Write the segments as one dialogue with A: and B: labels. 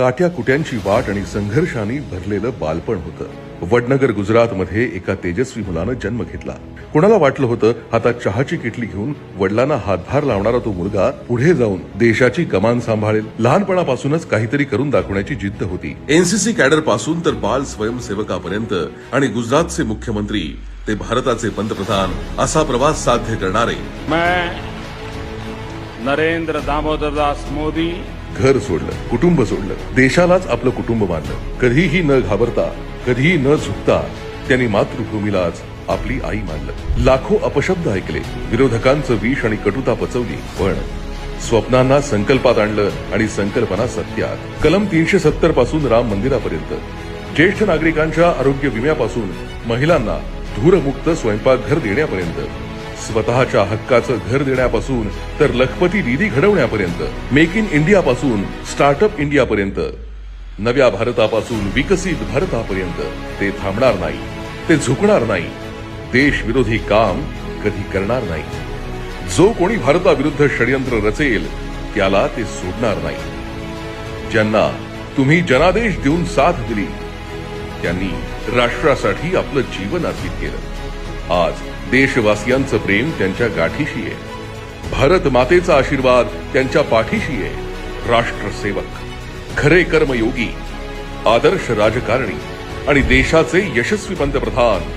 A: काट्या कुट्यांची वाट आणि संघर्षाने भरलेलं बालपण होतं. वडनगर गुजरात मध्ये एका तेजस्वी मुलानं जन्म घेतला. कोणाला वाटलं होतं हातात चहाची किटली घेऊन वडिलांना हातभार लावणारा तो मुलगा पुढे जाऊन देशाची कमान सांभाळेल. लहानपणापासूनच काहीतरी करून दाखवण्याची जिद्द होती. एनसीसी कॅडरपासून तर बाल स्वयंसेवकापर्यंत आणि गुजरातचे मुख्यमंत्री ते भारताचे पंतप्रधान असा प्रवास साध्य करणारे.
B: मैं नरेंद्र दामोदर दास मोदी
A: घर सोडलं कुटुंब सोडलं देशालाच आपलं कुटुंब मानलं. कधीही न घाबरता कधीही न झुकता त्यांनी मातृभूमीलाच आपली आई मानलं. लाखो अपशब्द ऐकले विरोधकांचं विष आणि कटुता पचवली पण स्वप्नांना संकल्पात आणलं आणि संकल्पना सत्यात. कलम तीनशे सत्तरपासून राम मंदिरापर्यंत. ज्येष्ठ नागरिकांच्या आरोग्य विम्यापासून महिलांना धूरमुक्त स्वयंपाकघर देण्यापर्यंत. स्वतःच्या हक्काचं घर देण्यापासून तर लखपती निधी घडवण्यापर्यंत मेक इन इंडिया पासून स्टार्टअप इंडिया पर्यंत. नव्या भारतापासून विकसित भारतापर्यंत ते थांबणार नाही ते झुकणार नाही. देश विरोधी काम कधी करणार नाही. जो कोणी भारताविरुद्ध षडयंत्र रचेल त्याला ते सोडणार नाही. ज्यांना तुम्ही जनादेश देऊन साथ दिली त्यांनी राष्ट्रासाठी आपलं जीवन अर्पित केलं. आज देशवासियांचं प्रेम त्यांच्या गाठीशी आहे. भारत मातेचा आशीर्वाद त्यांच्या पाठीशी आहे. राष्ट्रसेवक खरे कर्मयोगी आदर्श राजकारणी आणि देशाचे यशस्वी पंतप्रधान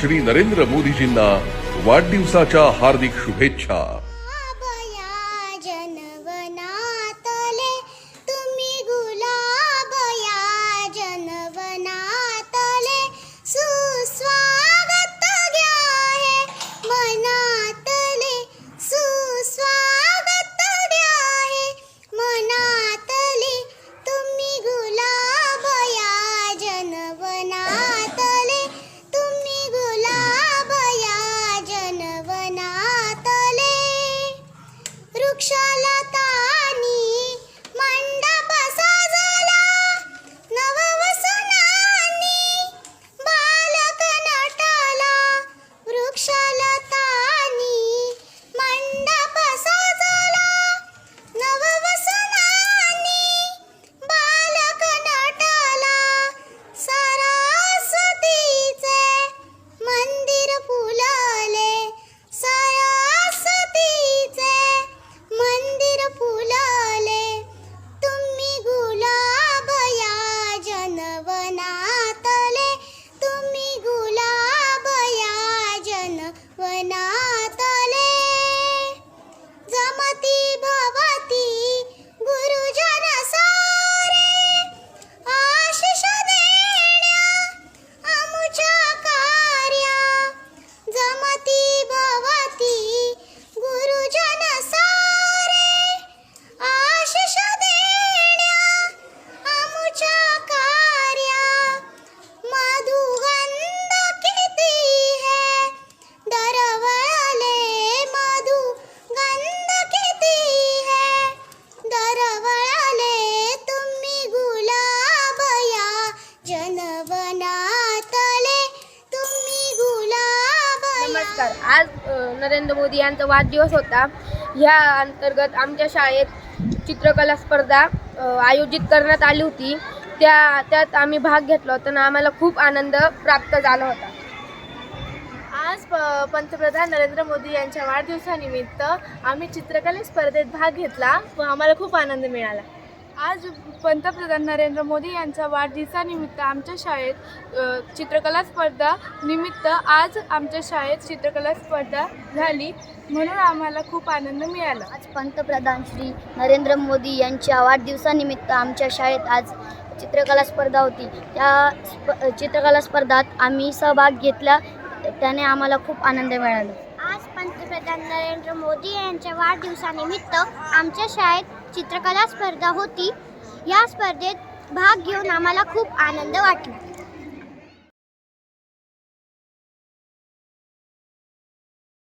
A: श्री नरेंद्र मोदीजींना वाढदिवसाच्या हार्दिक शुभेच्छा.
C: 说拉
D: 的 आज नरेंद्र मोदी यांचा वाढदिवस होता. ह्या अंतर्गत आमच्या शाळेत चित्रकला स्पर्धा आयोजित करण्यात आली होती. त्या त्यात आम्ही भाग घेतला होता आणि आम्हाला खूप आनंद प्राप्त झाला होता.
E: आज प पंतप्रधान नरेंद्र मोदी यांच्या वाढदिवसानिमित्त आम्ही चित्रकला स्पर्धेत भाग घेतला व आम्हाला खूप आनंद मिळाला. आज पंतप्रधान नरेंद्र मोदी यांच्या वाढदिवसानिमित्त आमच्या शाळेत चित्रकला स्पर्धा निमित्त आज आमच्या शाळेत चित्रकला स्पर्धा झाली. म्हणून आम्हाला खूप आनंद मिळाला.
F: आज पंतप्रधान श्री नरेंद्र मोदी यांच्या वाढदिवसानिमित्त आमच्या शाळेत आज चित्रकला स्पर्धा होती. त्या स्प चित्रकला स्पर्धात आम्ही सहभाग घेतला. त्याने आम्हाला खूप आनंद मिळाला.
C: आज पंतप्रधान नरेंद्र मोदी यांच्या वाढदिवसानिमित्त आमच्या शाळेत चित्रकला स्पर्धा होती. या स्पर्धेत भाग घेऊन आम्हाला खूप आनंद वाटला.